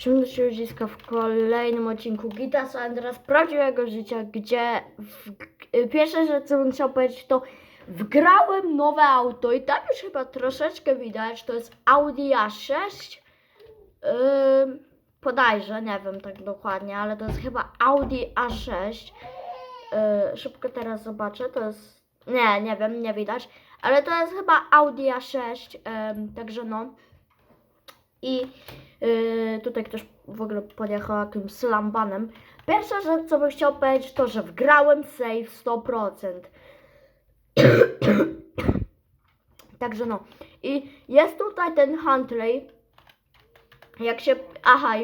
Siemno się ludziska w kolejnym odcinku Gita Sandra z prawdziwego życia, gdzie w, pierwsza rzecz, co bym chciał powiedzieć, to wgrałem nowe auto i tam już chyba troszeczkę widać, to jest Audi A6, yy, podajże, nie wiem tak dokładnie, ale to jest chyba Audi A6, yy, szybko teraz zobaczę, to jest, nie, nie wiem, nie widać, ale to jest chyba Audi A6, ym, także no. I yy, tutaj ktoś w ogóle podjechał jakimś slambanem. Pierwsza rzecz, co bym chciał powiedzieć, to, że wgrałem save 100%. Także no. I jest tutaj ten Huntley. Jak się. Aha,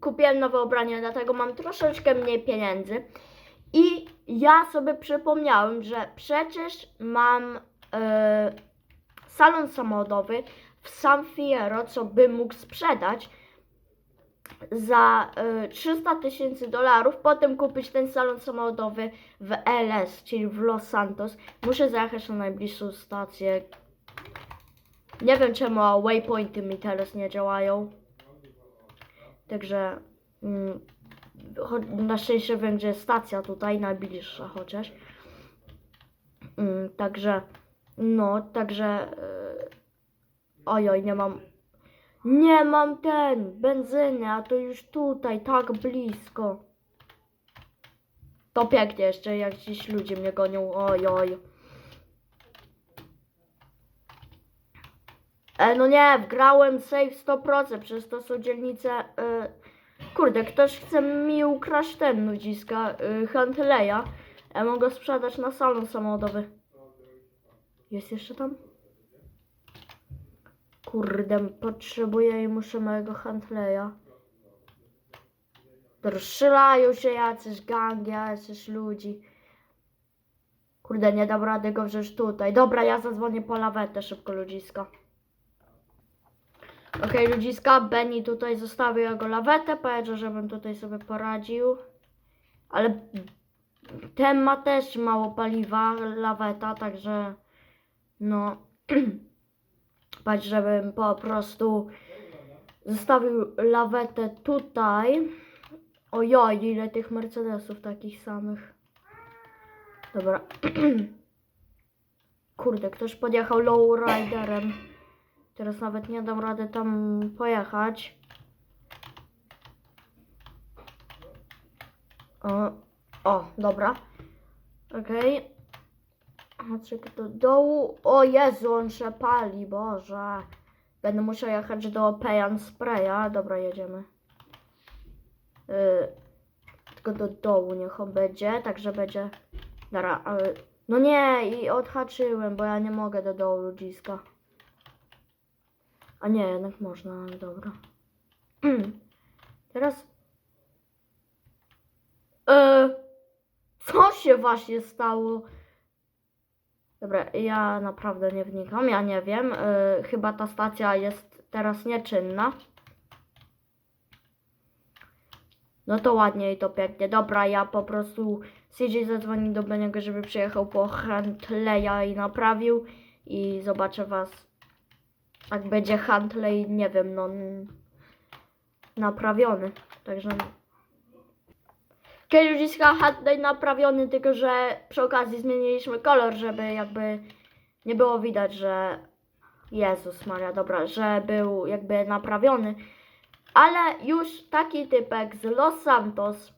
kupiłem nowe ubranie, dlatego mam troszeczkę mniej pieniędzy. I ja sobie przypomniałem, że przecież mam e, salon samochodowy w San Fierro, co bym mógł sprzedać za e, 300 tysięcy dolarów, potem kupić ten salon samochodowy w LS, czyli w Los Santos. Muszę zajechać na najbliższą stację. Nie wiem czemu waypointy mi teraz nie działają. Także mm, na szczęście wiem, że jest stacja tutaj, najbliższa chociaż. Mm, także, no, także... Ojoj, nie mam... Nie mam ten, benzyny, a to już tutaj, tak blisko. To pięknie jeszcze, jak dziś ludzie mnie gonią, ojoj. E, no nie, wgrałem save 100%, przecież to są dzielnice... Y, kurde, ktoś chce mi ukraść ten ludziska, y, Huntleya. Ja go sprzedać na salon samochodowy. Jest jeszcze tam? Kurde, potrzebuję i muszę mojego Huntleya. Strzelają się jacyś gangi, jacyś ludzi. Kurde, nie dam rady go wziąć tutaj. Dobra, ja zadzwonię po lawetę szybko ludziska. Okej, ludziska, Benny tutaj zostawił jego lawetę, powiedział, żebym tutaj sobie poradził. Ale ten ma też mało paliwa, laweta, także no, patrz, żebym po prostu zostawił lawetę tutaj. Ojoj, ile tych Mercedesów takich samych. Dobra. Kurde, ktoś podjechał lowriderem. Teraz nawet nie dam rady tam pojechać. O, o dobra. Okej. Okay. Do dołu. O Jezu, on się pali, Boże. Będę musiał jechać do Payan Spraya. Dobra, jedziemy. Y, tylko do dołu niech on będzie, także będzie... Dobra, ale... No nie, i odhaczyłem, bo ja nie mogę do dołu ludziska. A nie, jednak można, ale dobra. Teraz... E, co się właśnie stało? Dobra, ja naprawdę nie wnikam, ja nie wiem. E, chyba ta stacja jest teraz nieczynna. No to ładnie i to pięknie. Dobra, ja po prostu CJ zadzwoni do Beniego, żeby przyjechał po Huntleya i naprawił. I zobaczę was. Jak będzie Huntley, nie wiem, no naprawiony. Także. Okej, ludziska, Huntley naprawiony, tylko że przy okazji zmieniliśmy kolor, żeby jakby nie było widać, że Jezus Maria, dobra, że był jakby naprawiony. Ale już taki typek z Los Santos.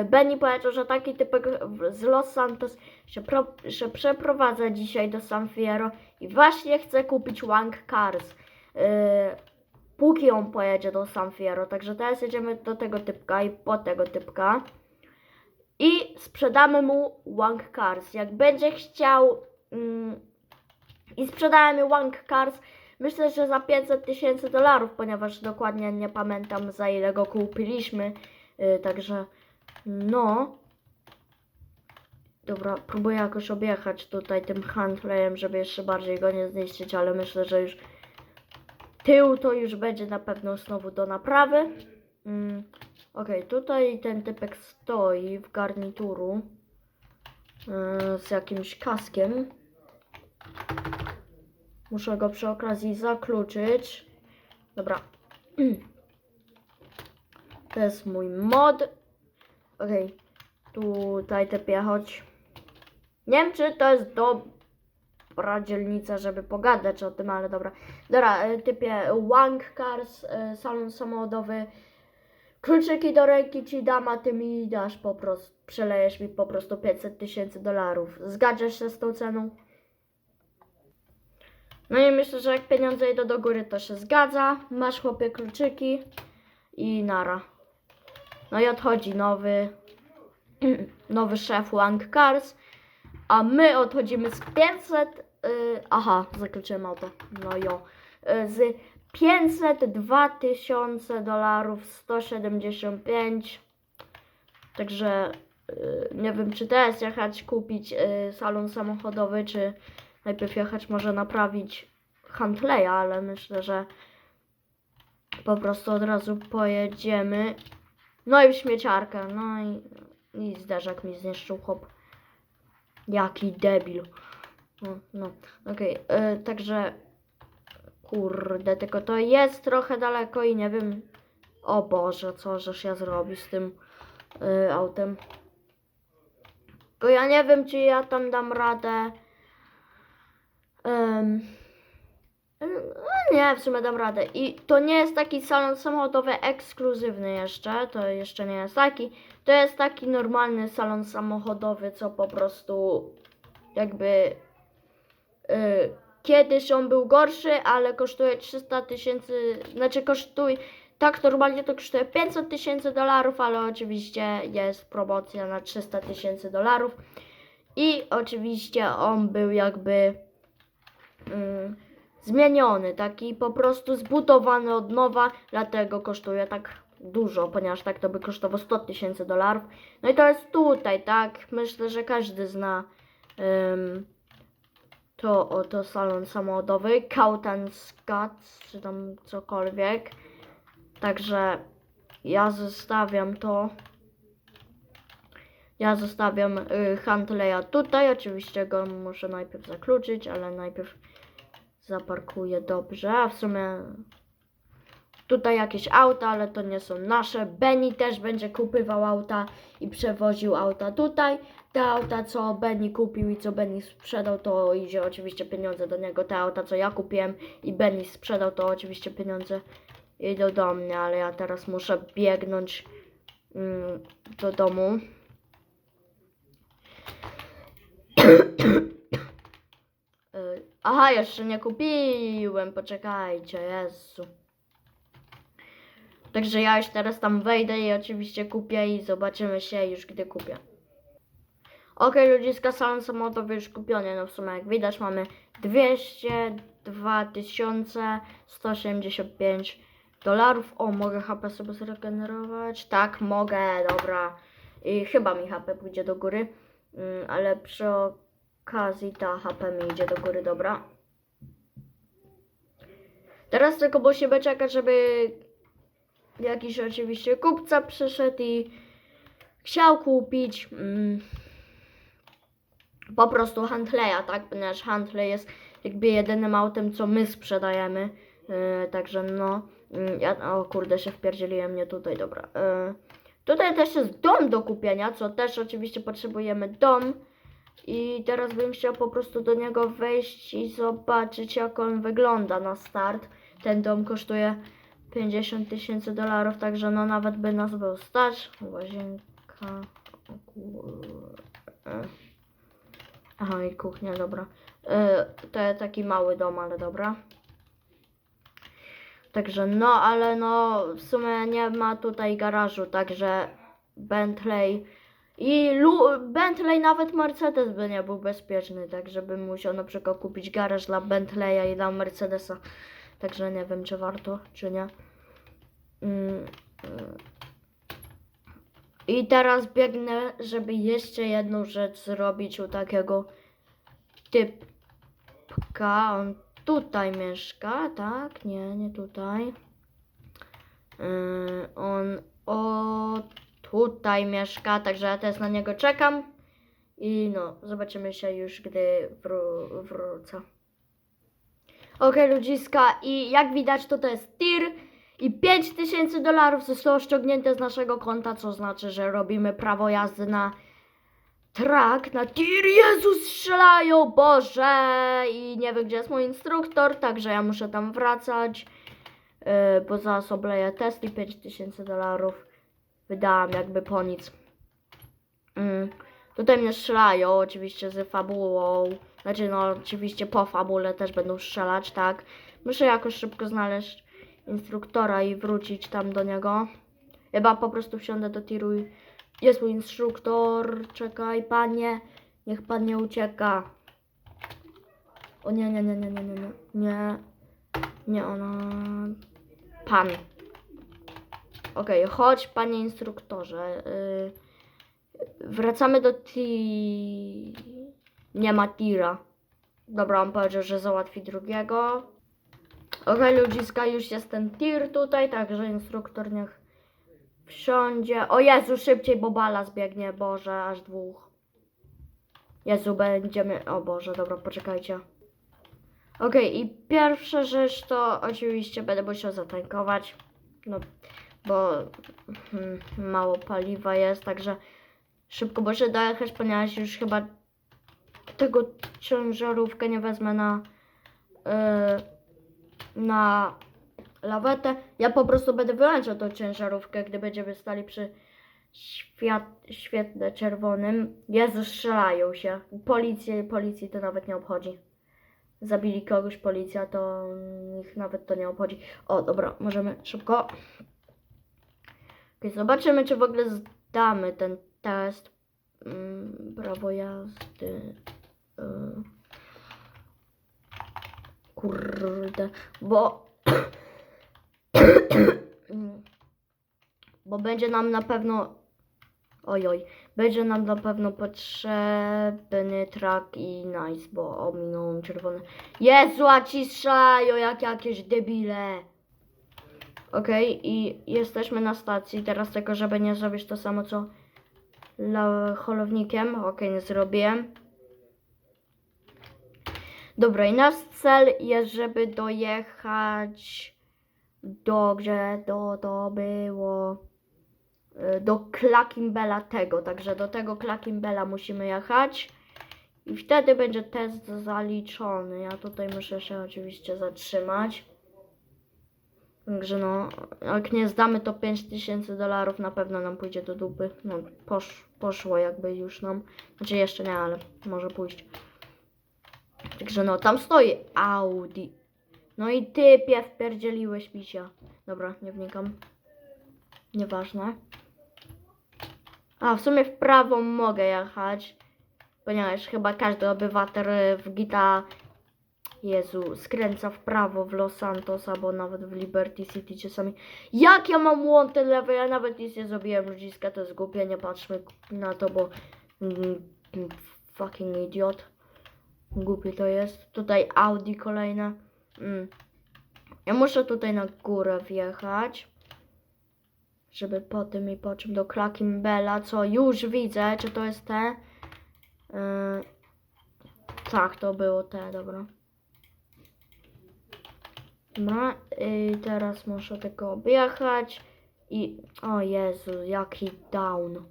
y, Benny powiedział, że taki typek z Los Santos się, pro, się przeprowadza dzisiaj do San Fierro i właśnie chce kupić Wank Cars. y, póki on pojedzie do San Fierro. Także teraz jedziemy do tego typka i po tego typka. I sprzedamy mu Wank Cars. Jak będzie chciał. Mm, I sprzedajemy Wank Cars. Myślę, że za 500 tysięcy dolarów, ponieważ dokładnie nie pamiętam za ile go kupiliśmy. Yy, także no. Dobra, próbuję jakoś objechać tutaj tym Huntleyem, żeby jeszcze bardziej go nie zniszczyć, ale myślę, że już tył to już będzie na pewno znowu do naprawy. Mm. Okej, tutaj ten typek stoi w garnituru yy, z jakimś kaskiem. Muszę go przy okazji zakluczyć. Dobra. To jest mój mod. Okej, tutaj tepię, chodź. Nie wiem, czy to jest dobra dzielnica, żeby pogadać o tym, ale dobra. Dobra, e, typie Wank Cars, e, salon samochodowy. Kluczyki do ręki ci dam, a ty mi dasz po prostu, przelejesz mi po prostu 500 tysięcy dolarów. Zgadzasz się z tą ceną? No i myślę, że jak pieniądze idą do góry, to się zgadza. Masz chłopie kluczyki i nara. No i odchodzi nowy, nowy szef Wank Cars, a my odchodzimy z 500, y, aha, zakluczyłem auto, no jo, y, z 502 tysiące dolarów 175, także y, nie wiem, czy teraz jechać kupić y, salon samochodowy, czy najpierw jechać może naprawić Huntleya, ale myślę, że po prostu od razu pojedziemy. No i w śmieciarkę, no i, i zderzak mi zniszczył chłop. Jaki debil. No, no. okej, y, także kurde, tylko to jest trochę daleko i nie wiem, o Boże, co żeś ja zrobi z tym y, autem. Bo ja nie wiem, czy ja tam dam radę. No nie, w sumie dam radę. I to nie jest taki salon samochodowy ekskluzywny jeszcze, to jeszcze nie jest taki. To jest taki normalny salon samochodowy, co po prostu jakby y, kiedyś on był gorszy, ale kosztuje 300 tysięcy, znaczy kosztuje, tak normalnie to kosztuje 500 tysięcy dolarów, ale oczywiście jest promocja na 300 tysięcy dolarów. I oczywiście on był jakby mm, zmieniony, taki po prostu zbudowany od nowa, dlatego kosztuje tak dużo, ponieważ tak to by kosztowało 100 tysięcy dolarów. No i to jest tutaj, tak? Myślę, że każdy zna ym, to oto salon samochodowy, Kautan Scott, czy tam cokolwiek. Także ja zostawiam to. Ja zostawiam y, Huntleya tutaj. Oczywiście go muszę najpierw zakluczyć, ale najpierw zaparkuję dobrze. A w sumie tutaj jakieś auta, ale to nie są nasze. Benny też będzie kupywał auta i przewoził auta tutaj. Te auta, co Benny kupił i co Benny sprzedał, to idzie oczywiście pieniądze do niego. Te auta, co ja kupiłem i Benny sprzedał, to oczywiście pieniądze idą do mnie, ale ja teraz muszę biegnąć mm, do domu. Y, Aha, jeszcze nie kupiłem, poczekajcie, Jezu. Także ja już teraz tam wejdę i oczywiście kupię i zobaczymy się już gdy kupię. Okej, ludziska, salon samochodowy już kupiony. No w sumie jak widać mamy 202 175 dolarów. O, mogę HP sobie zregenerować? Tak, mogę, dobra. I chyba mi HP pójdzie do góry, Mm, ale przy okazji ta HP mi idzie do góry, dobra. Teraz tylko musimy czekać, żeby jakiś oczywiście kupca przyszedł i chciał kupić mm, po prostu Huntleya, tak? Ponieważ Huntley jest jakby jedynym autem, co my sprzedajemy. Yy, także no, yy, ja, o kurde, się wpierdzieliłem nie tutaj, dobra. Yy, tutaj też jest dom do kupienia, co też oczywiście potrzebujemy dom. I teraz bym chciał po prostu do niego wejść i zobaczyć, jak on wygląda na start. Ten dom kosztuje 50 tysięcy dolarów, także no nawet by nas był stać. Łazienka. Aha, i kuchnia, dobra. E, to taki mały dom, ale dobra. Także no, ale no w sumie nie ma tutaj garażu, także Bentley i Lu Bentley nawet Mercedes by nie był bezpieczny, tak żebym musiał na przykład kupić garaż dla Bentleya i dla Mercedesa. Także nie wiem, czy warto, czy nie. Mm, mm. I teraz biegnę, żeby jeszcze jedną rzecz zrobić u takiego typka. On tutaj mieszka, tak? Nie, nie tutaj. Yy, on o tutaj mieszka, także ja teraz na niego czekam. I no, zobaczymy się już, gdy wró- wrócę. Okej, ludziska, i jak widać, to to jest tir. I 5000 dolarów zostało ściągnięte z naszego konta, co znaczy, że robimy prawo jazdy na trak, na tir. Jezus, strzelają, Boże! I nie wiem, gdzie jest mój instruktor, także ja muszę tam wracać. Yy, bo zaraz obleję test i 5000 dolarów wydałam jakby po nic. Mm. Tutaj mnie strzelają, oczywiście z fabułą. Znaczy, no, oczywiście po fabule też będą strzelać, tak. Muszę jakoś szybko znaleźć instruktora i wrócić tam do niego. Chyba po prostu wsiądę do tiru i jest mój instruktor. Czekaj, panie. Niech pan nie ucieka. O nie, nie, nie, nie, nie, nie, nie. Nie, nie ona. Pan. Okej, chodź, panie instruktorze. Yy, wracamy do ti... Nie ma tira. Dobra, on powiedział, że załatwi drugiego. Okej, ludziska, już jest ten tir tutaj, także instruktor niech wsiądzie. O Jezu, szybciej, bo bala zbiegnie, Boże, aż dwóch. Jezu, będziemy... O Boże, dobra, poczekajcie. Okej, i pierwsza rzecz to oczywiście będę musiał zatankować. No, bo hmm, mało paliwa jest, także szybko muszę dojechać, ponieważ już chyba tego ciężarówkę nie wezmę na yy, na lawetę. Ja po prostu będę wyłączał tą ciężarówkę, gdy będziemy stali przy świat, świetle czerwonym. Jezu, strzelają się. Policji, policji to nawet nie obchodzi. Zabili kogoś, policja, to ich nawet to nie obchodzi. O, dobra, możemy szybko. Okay, zobaczymy, czy w ogóle zdamy ten test. Mm, prawo jazdy. Y. Kurde, bo. bo będzie nam na pewno. Ojoj, będzie nam na pewno potrzebny track i nice, bo ominąłem czerwone. Jezu, a ci strzelają jak jakieś debile. Okej, i jesteśmy na stacji. Teraz tylko, żeby nie zrobić to samo, co holownikiem. Okej, nie zrobiłem. Dobra, i nasz cel jest, żeby dojechać do, gdzie to, to było, y, do Klakimbela tego, także do tego Klakimbela musimy jechać i wtedy będzie test zaliczony. Ja tutaj muszę się oczywiście zatrzymać. Także no, jak nie zdamy to 5000 dolarów na pewno nam pójdzie do dupy. No, posz, poszło jakby już nam. Znaczy jeszcze nie, ale może pójść. Także no, tam stoi Audi. No i typie wpierdzieliłeś mi się. Dobra, nie wnikam. Nieważne. A, w sumie w prawo mogę jechać. Ponieważ chyba każdy obywatel w GTA Jezu, skręca w prawo w Los Santos albo nawet w Liberty City czasami. Jak ja mam łąty lewe? Ja nawet nic nie zrobiłem, ludziska, to jest głupie, nie patrzmy na to, bo mm, fucking idiot. Głupie to jest. Tutaj Audi kolejne. Mm. Ja muszę tutaj na górę wjechać. Żeby po tym i po czym do Klakimbela, co już widzę, czy to jest te. Yy, tak, to było te, dobra. No i teraz muszę tego objechać i o Jezu, jaki down.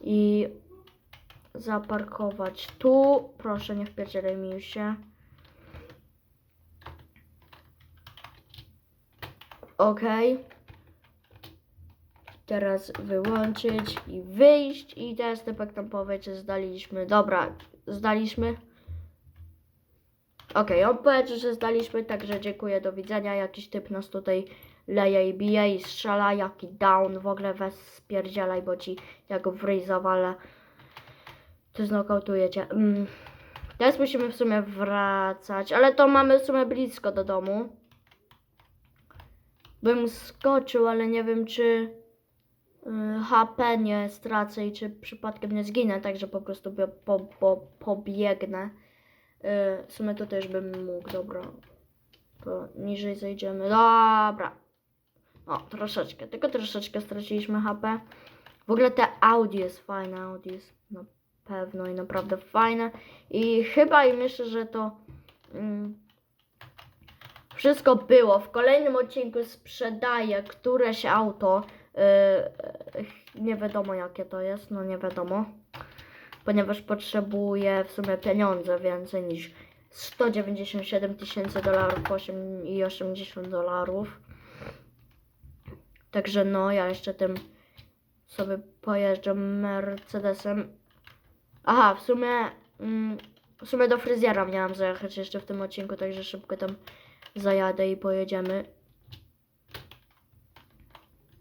I zaparkować tu. Proszę, nie wpierdzielaj mi się. Ok. Teraz wyłączyć i wyjść. I teraz typek tam powie, czy zdaliśmy. Dobra, zdaliśmy. Okej, on powiedział, że zdaliśmy, także dziękuję, do widzenia. Jakiś typ nas tutaj leje i bije i strzela, jaki down, w ogóle weź spierdzielaj, bo ci jak w ryj zawalę, to znokautujecie. Mm. Teraz musimy w sumie wracać, ale to mamy w sumie blisko do domu. Bym skoczył, ale nie wiem czy y, HP nie stracę i czy przypadkiem nie zginę, także po prostu po, po, pobiegnę. Y, W sumie to też bym mógł, dobra. To niżej zejdziemy. Dobra. O, troszeczkę, tylko troszeczkę straciliśmy HP. W ogóle te Audi jest fajne, Audi jest na pewno i naprawdę fajne. I chyba i myślę, że to mm, Wszystko było. W kolejnym odcinku sprzedaję któreś auto. Yy, nie wiadomo jakie to jest, no nie wiadomo. Ponieważ potrzebuję w sumie pieniądze więcej niż 197 tysięcy dolarów 8 i 80 dolarów. Także no, ja jeszcze tym sobie pojeżdżam Mercedesem. Aha, w sumie mm, w sumie do fryzjera miałam zajechać jeszcze w tym odcinku, także szybko tam zajadę i pojedziemy.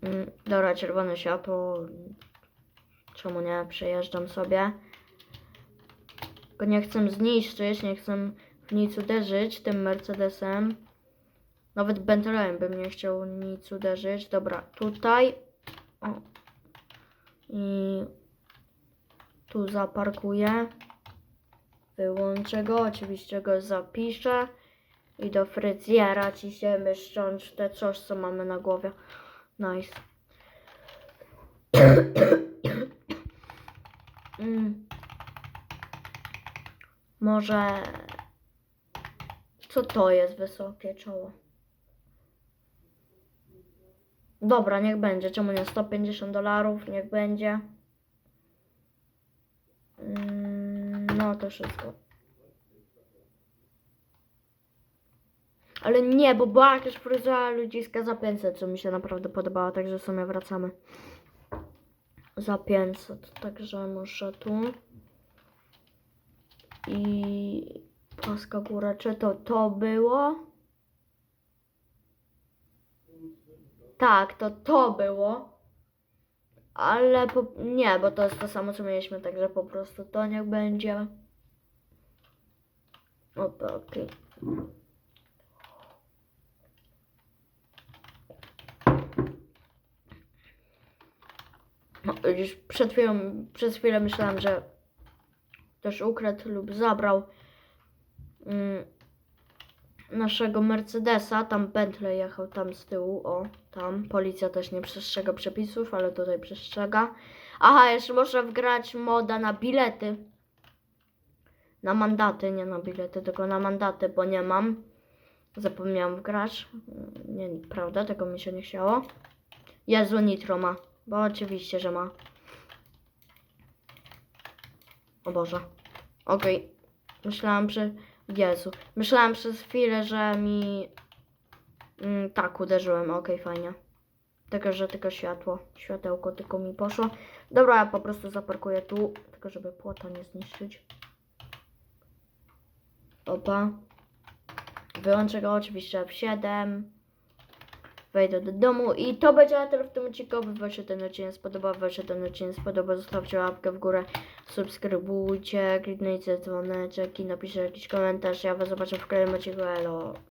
Mm, dobra, czerwone światło. Czemu nie? Przejeżdżam sobie. Tylko nie chcę zniszczyć, nie chcę w nic uderzyć tym Mercedesem. Nawet Bentleyem bym nie chciał nic uderzyć. Dobra, tutaj. O. I tu zaparkuję. Wyłączę go, oczywiście go zapiszę. I do fryzjera ciśniemy ściąć te coś, co mamy na głowie. Nice. mm. Może... Co to jest wysokie czoło? Dobra, niech będzie. Czemu nie? 150 dolarów, niech będzie. Mm, No to wszystko. Ale nie, bo była jakaś fryzura ludziska za 500, co mi się naprawdę podobało, także w sumie wracamy. Za 500, także muszę tu. I płaska góra, czy to to było? Tak, to to było. Ale po, nie, bo to jest to samo co mieliśmy, także po prostu to niech będzie. O taki. No, już przed chwilą, przez chwilę myślałam, że ktoś ukradł lub zabrał mm, naszego Mercedesa. Tam Bentley jechał tam z tyłu, o, tam. Policja też nie przestrzega przepisów, ale tutaj przestrzega. Aha, jeszcze można wgrać moda na bilety. Na mandaty, nie na bilety, tylko na mandaty, bo nie mam. Zapomniałam wgrać. Nie, prawda, tego mi się nie chciało. Jezu, Nitro ma. Bo oczywiście, że ma. O Boże. Okej. Myślałam, że... Jezu. Myślałam przez chwilę, że mi... Mm, tak, uderzyłem. Okej, fajnie. Tylko, że tylko światło. Światełko tylko mi poszło. Dobra, ja po prostu zaparkuję tu. Tylko, żeby płota nie zniszczyć. Opa. Wyłączę go oczywiście w 7 wejdę do domu i to będzie na tyle w tym odcinku. Wam się ten odcinek spodobał, wam się ten odcinek spodobał, zostawcie łapkę w górę, subskrybujcie, kliknijcie dzwoneczek i napiszcie jakiś komentarz. Ja was zobaczę w kolejnym odcinku. Elo.